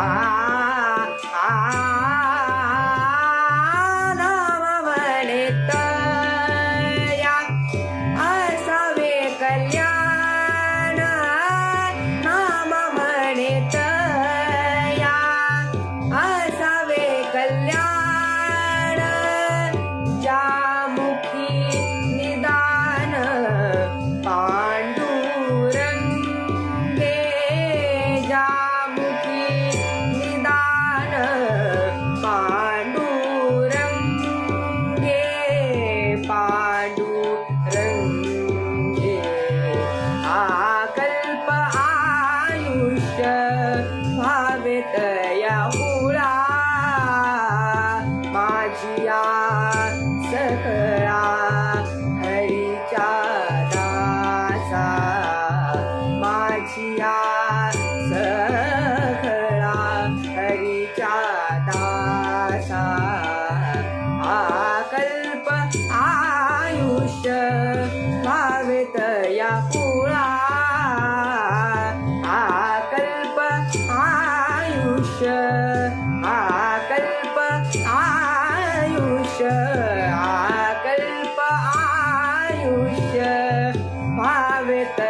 I हरीचा दासा माझिया सखळा हरीचा दासा. आकल्प आयुष्य भावेतया कुळा आकल्प आयुष्य Preta.